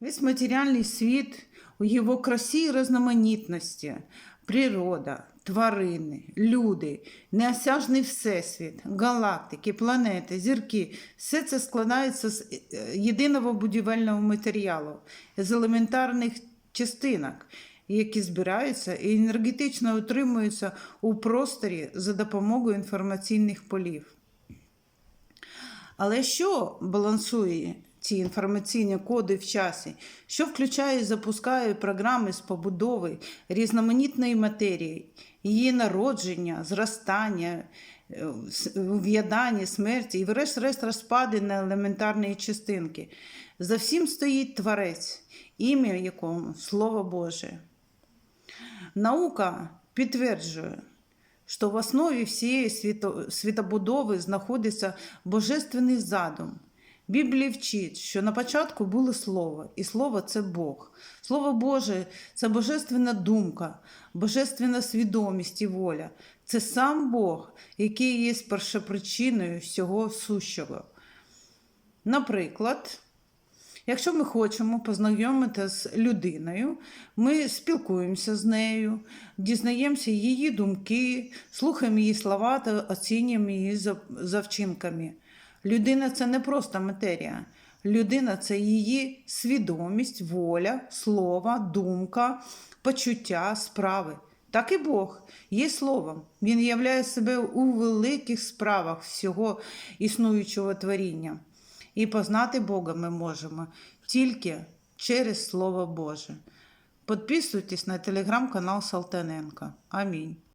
Весь материальный світ у його красі і різноманітності, природа, тварини, люди, неосяжний всесвіт, галактики, планети, зірки все це складається з єдиного будівельного матеріалу, з елементарних частинок, які збираються і енергетично утримуються у просторі за допомогою інформаційних полів. Але що балансує ці інформаційні коди в часі? Що включає і запускає програми з побудови різноманітної матерії, її народження, зростання, е, ув'ядання, смерті і, врешті-решт, розпади на елементарні частинки? За всім стоїть творець, ім'я якому Слово Боже. Наука підтверджує, що в основі всієї світо- світобудови знаходиться божественний задум. Біблія вчить, що на початку було слово, і слово це Бог. Слово Боже це божественна думка, божественна свідомість і воля. Це сам Бог, який є першопричиною всього сущого. Наприклад, Якщо ми хочемо познайомитися з людиною, ми спілкуємося з нею, дізнаємося її думки, слухаємо її слова та оцінюємо її за, вчинками. Людина це не просто матерія. Людина це її свідомість, воля, слова, думка, почуття, справи. Так і Бог є словом. Він являє себе у великих справах всього існуючого творіння. І познати Бога ми можемо тільки через Слово Боже. Підписуйтесь на телеграм-канал Салтаненка. Амінь.